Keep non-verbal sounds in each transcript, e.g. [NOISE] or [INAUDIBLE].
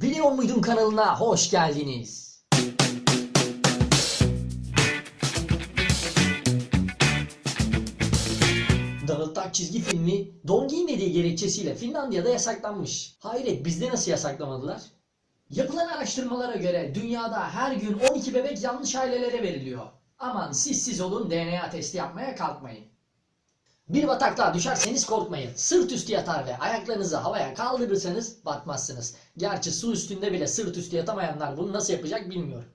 Biliyor muydun kanalına hoş geldiniz. Donald Duck çizgi filmi don giymediği gerekçesiyle Finlandiya'da yasaklanmış. Hayret bizde nasıl yasaklamadılar? Yapılan araştırmalara göre dünyada her gün 12 bebek yanlış ailelere veriliyor. Aman siz siz olun DNA testi yapmaya kalkmayın. Bir bataklığa düşerseniz korkmayın. Sırt üstü yatar ve ayaklarınızı havaya kaldırırsanız batmazsınız. Gerçi su üstünde bile sırt üstü yatamayanlar bunu nasıl yapacak bilmiyorum.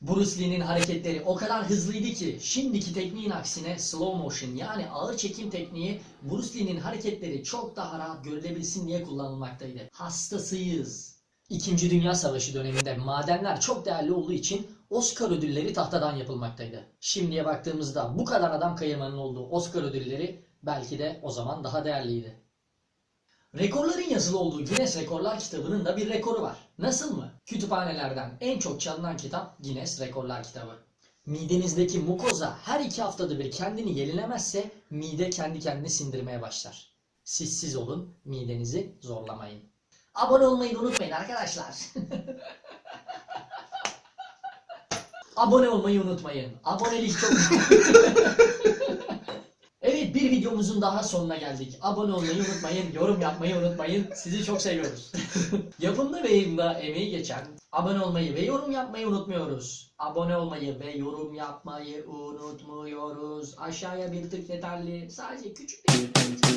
Bruce Lee'nin hareketleri o kadar hızlıydı ki şimdiki tekniğin aksine slow motion yani ağır çekim tekniği Bruce Lee'nin hareketleri çok daha rahat görülebilsin diye kullanılmaktaydı. Hastasıyız. İkinci Dünya Savaşı döneminde madenler çok değerli olduğu için Oscar ödülleri tahtadan yapılmaktaydı. Şimdiye baktığımızda bu kadar adam kayırmanın olduğu Oscar ödülleri belki de o zaman daha değerliydi. Rekorların yazılı olduğu Guinness Rekorlar kitabının da bir rekoru var. Nasıl mı? Kütüphanelerden en çok çalınan kitap Guinness Rekorlar kitabı. Midenizdeki mukoza her iki haftada bir kendini yenilemezse mide kendi kendini sindirmeye başlar. Siz siz olun, midenizi zorlamayın. Abone olmayı unutmayın arkadaşlar. [LAUGHS] Abone olmayı unutmayın. Abonelik çok... [LAUGHS] Bir videomuzun daha sonuna geldik. Abone olmayı unutmayın, yorum yapmayı unutmayın. Sizi çok seviyoruz. [LAUGHS] Yapımda ve yayında emeği geçen abone olmayı ve yorum yapmayı unutmuyoruz. Abone olmayı ve yorum yapmayı unutmuyoruz. Aşağıya bir tık yeterli. Sadece küçük bir